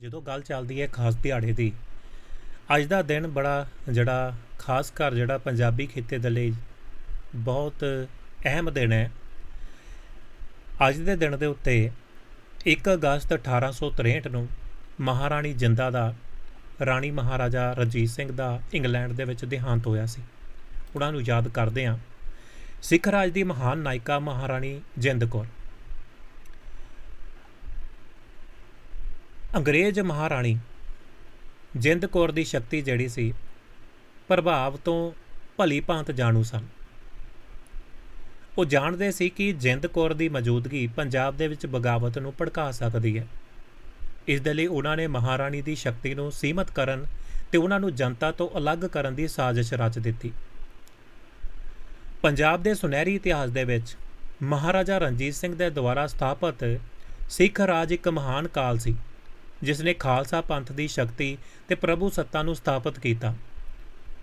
ਜਦੋਂ ਗੱਲ ਚੱਲਦੀ ਹੈ ਖਾਸ ਦਿਹਾੜੇ ਦੀ, ਅੱਜ ਦਾ ਦਿਨ ਬੜਾ ਜਿਹੜਾ ਖਾਸ ਕਰ ਜਿਹੜਾ ਪੰਜਾਬੀ ਖਿੱਤੇ ਦੇ ਲਈ ਬਹੁਤ ਅਹਿਮ ਦਿਨ ਹੈ। ਅੱਜ ਦੇ ਦਿਨ ਦੇ ਉੱਤੇ 1 ਅਗਸਤ 1863 ਨੂੰ ਮਹਾਰਾਣੀ ਜਿੰਦਾ ਦਾ, ਰਾਣੀ ਮਹਾਰਾਜਾ ਰਣਜੀਤ ਸਿੰਘ ਦਾ ਇੰਗਲੈਂਡ ਦੇ ਵਿੱਚ ਦੇਹਾਂਤ ਹੋਇਆ ਸੀ। ਉਹਨਾਂ ਨੂੰ ਯਾਦ ਕਰਦੇ ਹਾਂ। ਸਿੱਖ ਰਾਜ ਦੀ ਮਹਾਨ ਨਾਇਕਾ ਮਹਾਰਾਣੀ ਜਿੰਦ ਕੌਰ। ਅੰਗਰੇਜ਼ ਮਹਾਰਾਣੀ ਜਿੰਦ ਕੌਰ ਦੀ ਸ਼ਕਤੀ ਜਿਹੜੀ ਸੀ, ਪ੍ਰਭਾਵ ਤੋਂ ਭਲੀ ਭਾਂਤ ਜਾਣੂ ਸਨ। ਉਹ ਜਾਣਦੇ ਸੀ ਕਿ ਜਿੰਦ ਕੌਰ ਦੀ ਮੌਜੂਦਗੀ ਪੰਜਾਬ ਦੇ ਵਿੱਚ ਬਗਾਵਤ ਨੂੰ ਭੜਕਾ ਸਕਦੀ ਹੈ। ਇਸ ਦੇ ਲਈ ਉਹਨਾਂ ਨੇ ਮਹਾਰਾਣੀ ਦੀ ਸ਼ਕਤੀ ਨੂੰ ਸੀਮਤ ਕਰਨ ਤੇ ਉਹਨਾਂ ਨੂੰ ਜਨਤਾ ਤੋਂ ਅਲੱਗ ਕਰਨ ਦੀ ਸਾਜ਼ਿਸ਼ ਰਚ ਦਿੱਤੀ। ਪੰਜਾਬ ਦੇ ਸੁਨਹਿਰੀ ਇਤਿਹਾਸ ਦੇ ਵਿੱਚ ਮਹਾਰਾਜਾ ਰਣਜੀਤ ਸਿੰਘ ਦੇ ਦੁਆਰਾ ਸਥਾਪਿਤ ਸਿੱਖ ਰਾਜ ਇੱਕ ਮਹਾਨ ਕਾਲ ਸੀ। ਜਿਸ ਨੇ ਖਾਲਸਾ ਪੰਥ ਦੀ ਸ਼ਕਤੀ ਤੇ ਪ੍ਰਭੂ ਸੱਤਾ ਨੂੰ ਸਥਾਪਿਤ ਕੀਤਾ।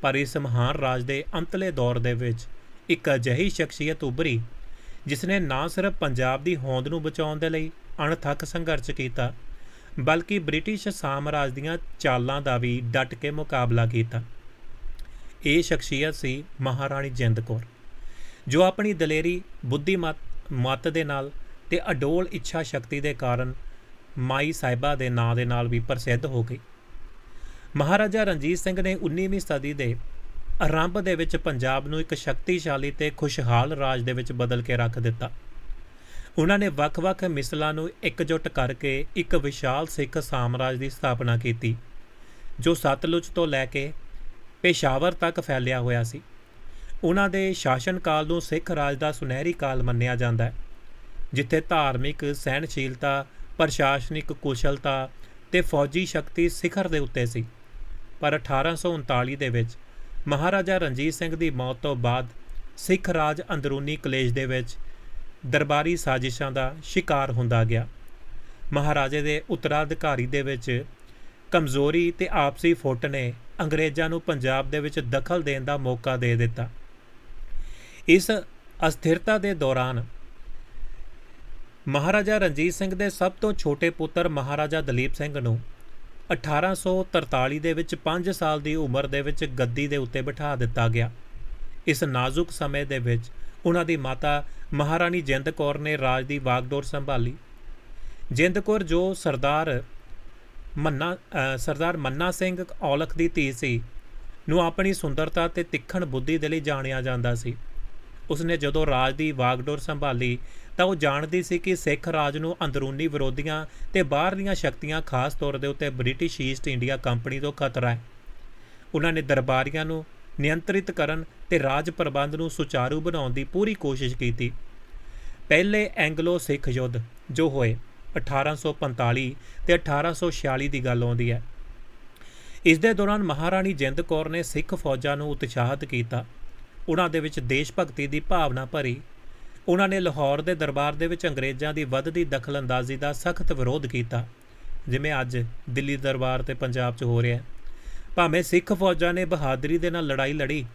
ਪਰ ਇਸ ਮਹਾਨ ਰਾਜ ਦੇ ਅੰਤਲੇ ਦੌਰ ਦੇ ਵਿੱਚ ਇੱਕ ਅਜਿਹੀ ਸ਼ਖਸੀਅਤ ਉਭਰੀ ਜਿਸ ਨੇ ਨਾ ਸਿਰਫ ਪੰਜਾਬ ਦੀ ਹੋਂਦ ਨੂੰ ਬਚਾਉਣ ਦੇ ਲਈ ਅਣਥੱਕ ਸੰਘਰਸ਼ ਕੀਤਾ, ਬਲਕਿ ਬ੍ਰਿਟਿਸ਼ ਸਾਮਰਾਜ ਦੀਆਂ ਚਾਲਾਂ ਦਾ ਵੀ ਡਟ ਕੇ ਮੁਕਾਬਲਾ ਕੀਤਾ। ਇਹ ਸ਼ਖਸੀਅਤ ਸੀ ਮਹਾਰਾਣੀ ਜਿੰਦ ਕੌਰ, ਜੋ ਆਪਣੀ ਦਲੇਰੀ, ਬੁੱਧੀਮਤ, ਮਤ ਦੇ ਨਾਲ ਤੇ ਅਡੋਲ ਇੱਛਾ ਸ਼ਕਤੀ ਦੇ ਕਾਰਨ ਮਾਈ ਸਾਹਿਬਾ ਦੇ ਨਾਂ ਦੇ ਨਾਲ ਵੀ ਪ੍ਰਸਿੱਧ ਹੋ ਗਈ। ਮਹਾਰਾਜਾ ਰਣਜੀਤ ਸਿੰਘ ਨੇ 19ਵੀਂ ਸਦੀ ਦੇ ਆਰੰਭ ਦੇ ਵਿੱਚ ਪੰਜਾਬ ਨੂੰ ਇੱਕ ਸ਼ਕਤੀਸ਼ਾਲੀ ਤੇ ਖੁਸ਼ਹਾਲ ਰਾਜ ਦੇ ਵਿੱਚ ਬਦਲ ਕੇ ਰੱਖ ਦਿੱਤਾ। ਉਹਨਾਂ ਨੇ ਵੱਖ-ਵੱਖ ਮਿਸਲਾਂ ਨੂੰ ਇਕਜੁੱਟ ਕਰਕੇ ਇੱਕ ਵਿਸ਼ਾਲ ਸਿੱਖ ਸਾਮਰਾਜ ਦੀ ਸਥਾਪਨਾ ਕੀਤੀ, ਜੋ ਸਤਲੁਜ ਤੋਂ ਲੈ ਕੇ ਪੇਸ਼ਾਵਰ ਤੱਕ ਫੈਲਿਆ ਹੋਇਆ ਸੀ। ਉਹਨਾਂ ਦੇ ਸ਼ਾਸਨ ਕਾਲ ਨੂੰ ਸਿੱਖ ਰਾਜ ਦਾ ਸੁਨਹਿਰੀ ਕਾਲ ਮੰਨਿਆ ਜਾਂਦਾ ਹੈ, ਜਿੱਥੇ ਧਾਰਮਿਕ ਸਹਿਣਸ਼ੀਲਤਾ ਪ੍ਰਸ਼ਾਸਨਿਕ ਕੁਸ਼ਲਤਾ ਤੇ ਫੌਜੀ ਸ਼ਕਤੀ ਸਿਖਰ ਦੇ ਉੱਤੇ ਸੀ। ਪਰ 1839 ਦੇ ਵਿੱਚ ਮਹਾਰਾਜਾ ਰਣਜੀਤ ਸਿੰਘ ਦੀ ਮੌਤ ਤੋਂ ਬਾਅਦ ਸਿੱਖ ਰਾਜ ਅੰਦਰੂਨੀ ਕਲੇਸ਼ ਦੇ ਵਿੱਚ ਦਰਬਾਰੀ ਸਾਜ਼ਿਸ਼ਾਂ ਦਾ ਸ਼ਿਕਾਰ ਹੁੰਦਾ ਗਿਆ। ਮਹਾਰਾਜੇ ਦੇ ਉੱਤਰਾਧਿਕਾਰੀ ਦੇ ਵਿੱਚ ਕਮਜ਼ੋਰੀ ਤੇ ਆਪਸੀ ਫੁੱਟ ਨੇ ਅੰਗਰੇਜ਼ਾਂ ਨੂੰ ਪੰਜਾਬ ਦੇ ਵਿੱਚ ਦਖਲ ਦੇਣ ਦਾ ਮੌਕਾ ਦੇ ਦਿੱਤਾ। ਇਸ ਅਸਥਿਰਤਾ ਦੇ ਦੌਰਾਨ ਮਹਾਰਾਜਾ ਰਣਜੀਤ ਸਿੰਘ ਦੇ ਸਭ ਤੋਂ ਛੋਟੇ ਪੁੱਤਰ ਮਹਾਰਾਜਾ ਦਲੀਪ ਸਿੰਘ ਨੂੰ 1843 ਦੇ ਵਿੱਚ 5 ਸਾਲ ਦੀ ਉਮਰ ਦੇ ਵਿੱਚ ਗੱਦੀ ਦੇ ਉੱਤੇ ਬਿਠਾ ਦਿੱਤਾ ਗਿਆ। ਇਸ ਨਾਜ਼ੁਕ ਸਮੇਂ ਦੇ ਵਿੱਚ ਉਹਨਾਂ ਦੀ ਮਾਤਾ ਮਹਾਰਾਣੀ ਜਿੰਦ ਕੌਰ ਨੇ ਰਾਜ ਦੀ ਵਾਗਡੋਰ ਸੰਭਾਲੀ। ਜਿੰਦ ਕੌਰ ਜੋ ਸਰਦਾਰ ਮੰਨਾ ਸਰਦਾਰ ਮੰਨਾ ਸਿੰਘ ਔਲਖ ਦੀ ਧੀ ਸੀ, ਨੂੰ ਆਪਣੀ ਸੁੰਦਰਤਾ ਤੇ ਤਿੱਖਣ ਬੁੱਧੀ ਦੇ ਲਈ ਜਾਣਿਆ ਜਾਂਦਾ ਸੀ। ਉਸਨੇ ਜਦੋਂ ਰਾਜ ਦੀ ਵਾਗਡੋਰ ਸੰਭਾਲੀ ਤਾਂ ਉਹ ਜਾਣਦੀ ਸੀ ਕਿ ਸਿੱਖ ਰਾਜ ਨੂੰ ਅੰਦਰੂਨੀ ਵਿਰੋਧੀਆਂ ਤੇ ਬਾਹਰਲੀਆਂ ਸ਼ਕਤੀਆਂ, ਖਾਸ ਤੌਰ ਦੇ ਉੱਤੇ ਬ੍ਰਿਟਿਸ਼ ਈਸਟ ਇੰਡੀਆ ਕੰਪਨੀ ਤੋਂ ਖਤਰਾ ਹੈ। ਉਹਨਾਂ ਨੇ ਦਰਬਾਰੀਆਂ ਨੂੰ ਨਿਯੰਤਰਿਤ ਕਰਨ ਤੇ ਰਾਜ ਪ੍ਰਬੰਧ ਨੂੰ ਸੁਚਾਰੂ ਬਣਾਉਣ ਦੀ ਪੂਰੀ ਕੋਸ਼ਿਸ਼ ਕੀਤੀ। ਪਹਿਲੇ ਐਂਗਲੋ ਸਿੱਖ ਯੁੱਧ, ਜੋ ਹੋਏ 1845 ਤੇ 1846 ਦੀ ਗੱਲ ਆਉਂਦੀ ਹੈ। ਇਸ ਦੇ ਦੌਰਾਨ ਮਹਾਰਾਣੀ ਜਿੰਦ ਕੌਰ ਨੇ ਸਿੱਖ ਫੌਜਾਂ ਨੂੰ ਉਤਸ਼ਾਹਿਤ ਕੀਤਾ। ਉਹਨਾਂ ਦੇ ਵਿੱਚ ਦੇਸ਼ ਭਗਤੀ ਦੀ ਭਾਵਨਾ ਭਰੀ। ਉਹਨਾਂ ਨੇ ਲਾਹੌਰ ਦੇ ਦਰਬਾਰ ਦੇ ਵਿੱਚ ਅੰਗਰੇਜ਼ਾਂ ਦੀ ਵੱਧਦੀ ਦਖਲਅੰਦਾਜ਼ੀ ਦਾ ਸਖਤ ਵਿਰੋਧ ਕੀਤਾ, ਜਿਵੇਂ ਅੱਜ ਦਿੱਲੀ ਦਰਬਾਰ ਤੇ ਪੰਜਾਬ 'ਚ ਹੋ ਰਿਹਾ ਹੈ। ਭਾਵੇਂ ਸਿੱਖ ਫੌਜਾਂ ਨੇ ਬਹਾਦਰੀ ਦੇ ਨਾਲ ਲੜਾਈ ਲੜੀ,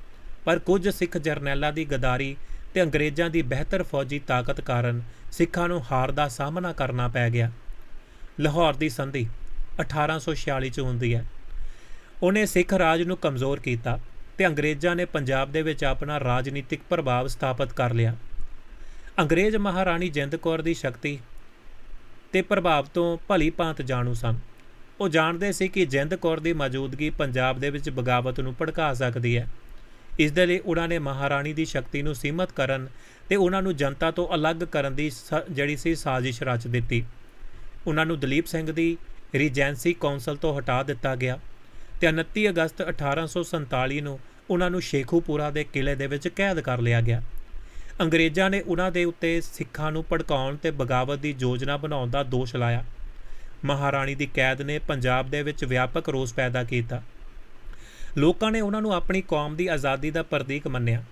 ਪਰ ਕੁਝ ਸਿੱਖ ਜਰਨੈਲਾਂ ਦੀ ਗਦਾਰੀ ਤੇ ਅੰਗਰੇਜ਼ਾਂ ਦੀ ਬਿਹਤਰ ਫੌਜੀ ਤਾਕਤ ਕਾਰਨ ਸਿੱਖਾਂ ਨੂੰ ਹਾਰ ਦਾ ਸਾਹਮਣਾ ਕਰਨਾ ਪੈ ਗਿਆ। ਲਾਹੌਰ ਦੀ ਸੰਧੀ 1846 ਚ ਹੁੰਦੀ ਹੈ। ਉਹਨੇ ਸਿੱਖ ਰਾਜ ਨੂੰ ਕਮਜ਼ੋਰ ਕੀਤਾ। ਤੇ ਅੰਗਰੇਜ਼ਾਂ ਨੇ ਪੰਜਾਬ ਦੇ ਵਿੱਚ ਆਪਣਾ ਰਾਜਨੀਤਿਕ ਪ੍ਰਭਾਵ ਸਥਾਪਿਤ ਕਰ ਲਿਆ। ਅੰਗਰੇਜ਼ ਮਹਾਰਾਣੀ ਜਿੰਦ ਕੌਰ ਦੀ ਸ਼ਕਤੀ ਤੇ ਪ੍ਰਭਾਵ ਤੋਂ ਭਲੀ ਭਾਂਤ ਜਾਣੂ ਸਨ। ਉਹ ਜਾਣਦੇ ਸੀ ਕਿ ਜਿੰਦ ਕੌਰ ਦੀ ਮੌਜੂਦਗੀ ਪੰਜਾਬ ਦੇ ਵਿੱਚ ਬਗਾਵਤ ਨੂੰ ਭੜਕਾ ਸਕਦੀ ਹੈ। ਇਸ ਦੇ ਲਈ ਉਹਨਾਂ ਨੇ ਮਹਾਰਾਣੀ ਦੀ ਸ਼ਕਤੀ ਨੂੰ ਸੀਮਤ ਕਰਨ ਤੇ ਉਹਨਾਂ ਨੂੰ ਜਨਤਾ ਤੋਂ ਅਲੱਗ ਕਰਨ ਦੀ ਸ- ਜਿਹੜੀ ਸੀ ਸਾਜ਼ਿਸ਼ ਰਚ ਦਿੱਤੀ। ਉਹਨਾਂ ਨੂੰ ਦਲੀਪ ਸਿੰਘ ਦੀ ਰੀਜੈਂਸੀ ਕੌਂਸਲ ਤੋਂ ਹਟਾ ਦਿੱਤਾ ਗਿਆ ਤੇ 29 ਅਗਸਤ 1847 ਨੂੰ ਉਹਨਾਂ ਨੂੰ ਸ਼ੇਖੂਪੁਰਾ ਦੇ ਕਿਲੇ ਦੇ ਵਿੱਚ ਕੈਦ ਕਰ ਲਿਆ ਗਿਆ। ਅੰਗਰੇਜ਼ਾਂ ਨੇ ਉਹਨਾਂ ਦੇ ਉੱਤੇ ਸਿੱਖਾਂ ਨੂੰ ਭੜਕਾਉਣ ਤੇ ਬਗਾਵਤ ਦੀ ਯੋਜਨਾ ਬਣਾਉਣ ਦਾ ਦੋਸ਼ ਲਾਇਆ। ਮਹਾਰਾਣੀ ਦੀ ਕੈਦ ਨੇ ਪੰਜਾਬ ਦੇ ਵਿੱਚ ਵਿਆਪਕ ਰੋਸ ਪੈਦਾ ਕੀਤਾ। ਲੋਕਾਂ ਨੇ ਉਹਨਾਂ ਨੂੰ ਆਪਣੀ ਕੌਮ ਦੀ ਆਜ਼ਾਦੀ ਦਾ ਪ੍ਰਤੀਕ ਮੰਨਿਆ।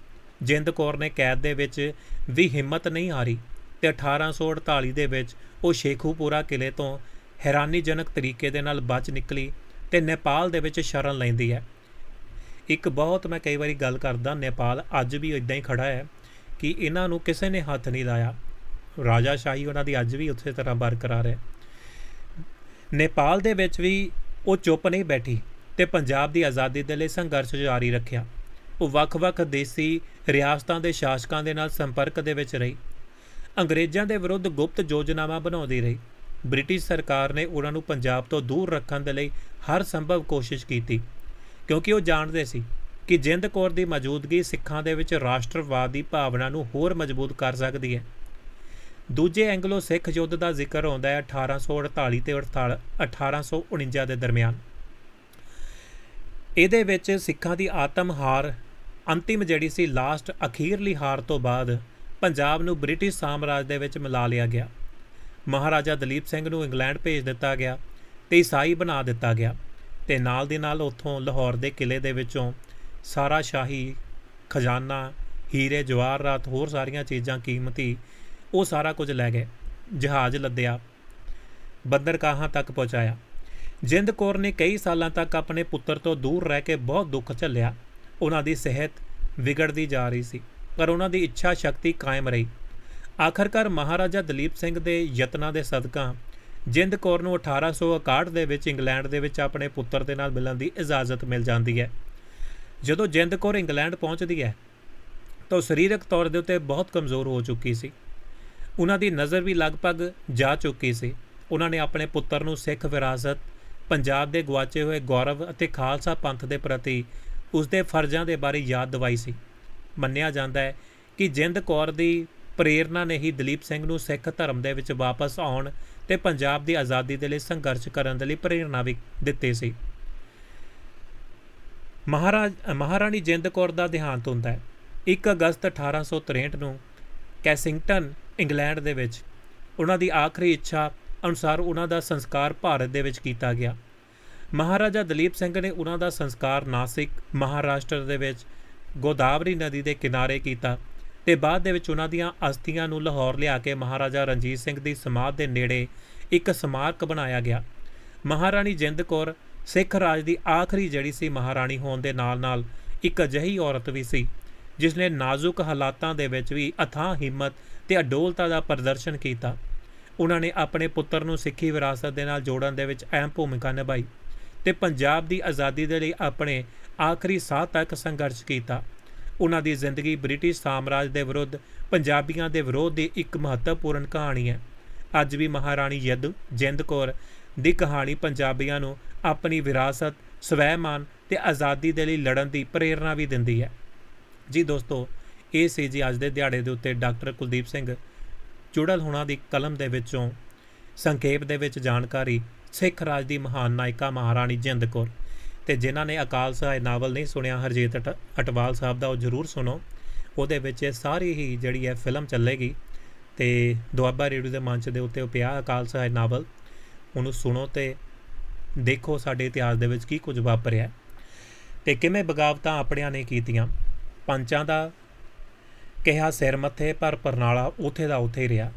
ਜਿੰਦ ਕੌਰ ਨੇ ਕੈਦ ਦੇ ਵਿੱਚ ਵੀ ਹਿੰਮਤ ਨਹੀਂ ਹਾਰੀ ਤੇ 1848 ਦੇ ਵਿੱਚ ਉਹ ਸ਼ੇਖੂਪੁਰਾ ਕਿਲੇ ਤੋਂ ਹੈਰਾਨੀਜਨਕ ਤਰੀਕੇ ਦੇ ਨਾਲ ਬਚ ਨਿਕਲੀ ਤੇ ਨੇਪਾਲ ਦੇ ਵਿੱਚ ਸ਼ਰਨ ਲੈਂਦੀ ਹੈ। ਇੱਕ ਬਹੁਤ ਮੈਂ ਕਈ ਵਾਰੀ ਗੱਲ ਕਰਦਾ, ਨੇਪਾਲ ਅੱਜ ਵੀ ਇਦਾਂ ਹੀ ਖੜਾ ਹੈ ਕਿ ਇਹਨਾਂ ਨੂੰ ਕਿਸੇ ਨੇ ਹੱਥ ਨਹੀਂ ਲਾਇਆ। ਰਾਜਾ ਸ਼ਾਹੀ ਉਹਨਾਂ ਦੀ ਅੱਜ ਵੀ ਉਸੇ ਤਰ੍ਹਾਂ ਬਰਕਰਾਰ ਹੈ। ਨੇਪਾਲ ਦੇ ਵਿੱਚ ਵੀ ਉਹ ਚੁੱਪ ਨਹੀਂ ਬੈਠੀ ਤੇ ਪੰਜਾਬ ਦੀ ਆਜ਼ਾਦੀ ਦੇ ਲਈ ਸੰਘਰਸ਼ ਜਾਰੀ ਰੱਖਿਆ। ਉਹ ਵੱਖ-ਵੱਖ ਦੇਸੀ ਰਿਆਸਤਾਂ ਦੇ ਸ਼ਾਸਕਾਂ ਦੇ ਨਾਲ ਸੰਪਰਕ ਦੇ ਵਿੱਚ ਰਹੀ। ਅੰਗਰੇਜ਼ਾਂ ਦੇ ਵਿਰੁੱਧ ਗੁਪਤ ਯੋਜਨਾਵਾਂ ਬਣਾਉਂਦੀ ਰਹੀ। ਬ੍ਰਿਟਿਸ਼ ਸਰਕਾਰ ਨੇ ਉਹਨਾਂ ਨੂੰ ਪੰਜਾਬ ਤੋਂ ਦੂਰ ਰੱਖਣ ਦੇ ਲਈ ਹਰ ਸੰਭਵ ਕੋਸ਼ਿਸ਼ ਕੀਤੀ। ਕਿਉਂਕਿ ਉਹ ਜਾਣਦੇ ਸੀ ਕਿ ਜਿੰਦ ਕੌਰ ਦੀ ਮੌਜੂਦਗੀ ਸਿੱਖਾਂ ਦੇ ਵਿੱਚ ਰਾਸ਼ਟਰਵਾਦ ਦੀ ਭਾਵਨਾ ਨੂੰ ਹੋਰ ਮਜ਼ਬੂਤ ਕਰ ਸਕਦੀ ਹੈ। ਦੂਜੇ ਐਂਗਲੋ ਸਿੱਖ ਯੁੱਧ ਦਾ ਜ਼ਿਕਰ ਆਉਂਦਾ ਹੈ 1848 ਤੇ 18 1849 ਦੇ ਦਰਮਿਆਨ। ਇਹਦੇ ਵਿੱਚ ਸਿੱਖਾਂ ਦੀ ਆਤਮ ਹਾਰ ਅੰਤਿਮ ਜਿਹੜੀ ਸੀ ਲਾਸਟ ਅਖੀਰਲੀ ਹਾਰ ਤੋਂ ਬਾਅਦ ਪੰਜਾਬ ਨੂੰ ਬ੍ਰਿਟਿਸ਼ ਸਾਮਰਾਜ ਦੇ ਵਿੱਚ ਮਿਲਾ ਲਿਆ ਗਿਆ। ਮਹਾਰਾਜਾ ਦਲੀਪ ਸਿੰਘ ਨੂੰ ਇੰਗਲੈਂਡ ਭੇਜ ਦਿੱਤਾ ਗਿਆ ਤੇ ਈਸਾਈ ਬਣਾ ਦਿੱਤਾ ਗਿਆ। ਤੇ ਨਾਲ ਦੀ ਨਾਲ ਉੱਥੋਂ ਲਾਹੌਰ ਦੇ ਕਿਲੇ ਦੇ ਵਿੱਚੋਂ ਸਾਰਾ ਸ਼ਾਹੀ ਖਜ਼ਾਨਾ, ਹੀਰੇ ਜਵਾਹਰਾਤ ਹੋਰ ਸਾਰੀਆਂ ਚੀਜ਼ਾਂ, ਕੀਮਤੀ, ਉਹ ਸਾਰਾ ਕੁਝ ਲੈ ਗਏ, ਜਹਾਜ਼ ਲੱਦਿਆ, ਬੰਦਰਗਾਹਾਂ ਤੱਕ ਪਹੁੰਚਾਇਆ। ਜਿੰਦ ਕੌਰ ਨੇ ਕਈ ਸਾਲਾਂ ਤੱਕ ਆਪਣੇ ਪੁੱਤਰ ਤੋਂ ਦੂਰ ਰਹਿ ਕੇ ਬਹੁਤ ਦੁੱਖ ਝੱਲਿਆ। ਉਹਨਾਂ ਦੀ ਸਿਹਤ ਵਿਗੜਦੀ ਜਾ ਰਹੀ ਸੀ, ਪਰ ਉਹਨਾਂ ਦੀ ਇੱਛਾ ਸ਼ਕਤੀ ਕਾਇਮ ਰਹੀ। ਆਖਰਕਾਰ ਮਹਾਰਾਜਾ ਦਲੀਪ ਸਿੰਘ ਦੇ ਯਤਨਾਂ ਦੇ ਸਦਕਾ ਜਿੰਦ ਕੌਰ ਨੂੰ 1861 ਦੇ ਵਿੱਚ ਇੰਗਲੈਂਡ ਦੇ ਵਿੱਚ ਆਪਣੇ ਪੁੱਤਰ ਦੇ ਨਾਲ ਮਿਲਣ ਦੀ ਇਜਾਜ਼ਤ ਮਿਲ ਜਾਂਦੀ ਹੈ। ਜਦੋਂ ਜਿੰਦ ਕੌਰ ਇੰਗਲੈਂਡ ਪਹੁੰਚਦੀ ਹੈ, ਤਾਂ ਸਰੀਰਕ ਤੌਰ ਦੇ ਉੱਤੇ ਬਹੁਤ ਕਮਜ਼ੋਰ ਹੋ ਚੁੱਕੀ ਸੀ। ਉਹਨਾਂ ਦੀ ਨਜ਼ਰ ਵੀ ਲਗਭਗ ਜਾ ਚੁੱਕੀ ਸੀ। ਉਹਨਾਂ ਨੇ ਆਪਣੇ ਪੁੱਤਰ ਨੂੰ ਸਿੱਖ ਵਿਰਾਸਤ, ਪੰਜਾਬ ਦੇ ਗਵਾਚੇ ਹੋਏ ਗੌਰਵ ਅਤੇ ਖਾਲਸਾ ਪੰਥ ਦੇ ਪ੍ਰਤੀ ਉਸ ਦੇ ਫਰਜ਼ਾਂ ਦੇ ਬਾਰੇ ਯਾਦ ਦਿਵਾਈ ਸੀ। ਮੰਨਿਆ ਜਾਂਦਾ ਹੈ ਕਿ ਜਿੰਦ ਕੌਰ ਦੀ ਪ੍ਰੇਰਣਾ ਨੇ ਹੀ ਦਲੀਪ ਸਿੰਘ ਨੂੰ ਸਿੱਖ ਧਰਮ ਦੇ ਵਿੱਚ ਵਾਪਸ ਆਉਣ ਤੇ ਪੰਜਾਬ ਦੀ ਆਜ਼ਾਦੀ ਦੇ ਲਈ ਸੰਘਰਸ਼ ਕਰਨ ਦੇ ਲਈ ਪ੍ਰੇਰਣਾ ਵੀ ਦਿੱਤੀ ਸੀ। ਮਹਾਰਾਜ ਮਹਾਰਾਣੀ ਜਿੰਦ ਕੌਰ ਦਾ ਦੇਹਾਂਤ ਹੁੰਦਾ ਹੈ। 1 ਅਗਸਤ 1863 ਨੂੰ ਕੈਸਿੰਗਟਨ, ਇੰਗਲੈਂਡ ਦੇ ਵਿੱਚ ਉਹਨਾਂ ਦੀ ਆਖਰੀ ਇੱਛਾ ਅਨੁਸਾਰ ਉਹਨਾਂ ਦਾ ਸੰਸਕਾਰ ਭਾਰਤ ਦੇ ਵਿੱਚ ਕੀਤਾ ਗਿਆ। ਮਹਾਰਾਜਾ ਦਲੀਪ ਸਿੰਘ ਨੇ ਉਹਨਾਂ ਦਾ ਸੰਸਕਾਰ ਨਾਸਿਕ ਮਹਾਰਾਸ਼ਟਰ ਦੇ ਵਿੱਚ ਗੋਦਾਵਰੀ ਨਦੀ ਦੇ ਕਿਨਾਰੇ ਕੀਤਾ। ਤੇ ਬਾਅਦ ਦੇ ਵਿੱਚ ਉਹਨਾਂ ਦੀਆਂ ਅਸਥੀਆਂ ਨੂੰ ਲਾਹੌਰ ਲਿਆ ਕੇ ਮਹਾਰਾਜਾ ਰਣਜੀਤ ਸਿੰਘ ਦੀ ਸਮਾਧ ਦੇ ਨੇੜੇ ਇੱਕ ਸਮਾਰਕ ਬਣਾਇਆ ਗਿਆ। ਮਹਾਰਾਣੀ ਜਿੰਦ ਕੌਰ ਸਿੱਖ ਰਾਜ ਦੀ ਆਖਰੀ ਜਿਹੜੀ ਸੀ ਮਹਾਰਾਣੀ ਹੋਣ ਦੇ ਨਾਲ-ਨਾਲ ਇੱਕ ਅਜਿਹੀ ਔਰਤ ਵੀ ਸੀ ਜਿਸ ਨੇ ਨਾਜ਼ੁਕ ਹਾਲਾਤਾਂ ਦੇ ਵਿੱਚ ਵੀ ਅਥਾਹ ਹਿੰਮਤ ਤੇ ਅਡੋਲਤਾ ਦਾ ਪ੍ਰਦਰਸ਼ਨ ਕੀਤਾ। ਉਹਨਾਂ ਨੇ ਆਪਣੇ ਪੁੱਤਰ ਨੂੰ ਸਿੱਖੀ ਵਿਰਾਸਤ ਦੇ ਨਾਲ ਜੋੜਨ ਦੇ ਵਿੱਚ ਅਹਿਮ ਭੂਮਿਕਾ ਨਿਭਾਈ ਤੇ ਪੰਜਾਬ ਦੀ ਆਜ਼ਾਦੀ ਦੇ ਲਈ ਆਪਣੇ ਆਖਰੀ ਸਾਹ ਤੱਕ ਸੰਘਰਸ਼ ਕੀਤਾ। ਉਹਨਾਂ ਦੀ ਜ਼ਿੰਦਗੀ ਬ੍ਰਿਟਿਸ਼ ਸਾਮਰਾਜ ਦੇ ਵਿਰੁੱਧ, ਪੰਜਾਬੀਆਂ ਦੇ ਵਿਰੋਧ ਦੀ ਇੱਕ ਮਹੱਤਵਪੂਰਨ ਕਹਾਣੀ ਹੈ। ਅੱਜ ਵੀ ਮਹਾਰਾਣੀ ਯਦ, ਜਿੰਦ ਕੌਰ ਦੀ ਕਹਾਣੀ ਪੰਜਾਬੀਆਂ ਨੂੰ ਆਪਣੀ ਵਿਰਾਸਤ, ਸਵੈਮਾਨ ਤੇ ਆਜ਼ਾਦੀ ਦੇ ਲਈ ਲੜਨ ਦੀ ਪ੍ਰੇਰਣਾ ਵੀ ਦਿੰਦੀ ਹੈ। ਜੀ ਦੋਸਤੋ, ਇਹ ਸੀ ਜੀ ਅੱਜ ਦੇ ਦਿਹਾੜੇ ਦੇ ਉੱਤੇ ਡਾਕਟਰ ਕੁਲਦੀਪ ਸਿੰਘ ਜੁੜਲ ਹੁਣਾਂ ਦੀ ਕਲਮ ਦੇ ਵਿੱਚੋਂ। ਸੰਖੇਪ ਦੇ ਵਿੱਚ ਜਾਣਕਾਰੀ, ਸਿੱਖ ਰਾਜ ਦੀ ਮਹਾਨ ਨਾਇਕਾ ਮਹਾਰਾਣੀ ਜਿੰਦ ਕੌਰ। ਤੇ ਜਿਨ੍ਹਾਂ ਨੇ ਅਕਾਲ ਸਹਾਇ ਨਾਵਲ ਨਹੀਂ ਸੁਣਿਆ, ਹਰਜੀਤ ਅਟ- ਅਟਵਾਲ ਸਾਹਿਬ ਦਾ ਉਹ ਜ਼ਰੂਰ ਸੁਣੋ। ਉਹਦੇ ਵਿੱਚ ਇਹ ਸਾਰੀ ਹੀ ਜਿਹੜੀ ਹੈ ਫਿਲਮ ਚੱਲੇਗੀ ਤੇ ਦੁਆਬਾ ਰੇਡੀਓ ਦੇ ਮੰਚ ਦੇ ਉੱਤੇ ਉਹ ਪਿਆ ਅਕਾਲ ਸਹਾਇ ਨਾਵਲ। ਉਹਨੂੰ ਸੁਣੋ ਤੇ ਦੇਖੋ ਸਾਡੇ ਇਤਿਹਾਸ ਦੇ ਵਿੱਚ ਕੀ ਕੁਝ ਵਾਪਰਿਆ। ਤੇ ਕਿਵੇਂ ਬਗਾਵਤਾਂ ਆਪਣਿਆਂ ਨੇ ਕੀਤੀਆਂ। ਪੰਚਾਂ ਦਾ ਕਿਹਾ ਸਿਰ ਮੱਥੇ, ਪਰ ਪਰਨਾਲਾ ਉਥੇ ਦਾ ਉਥੇ ਰਿਹਾ।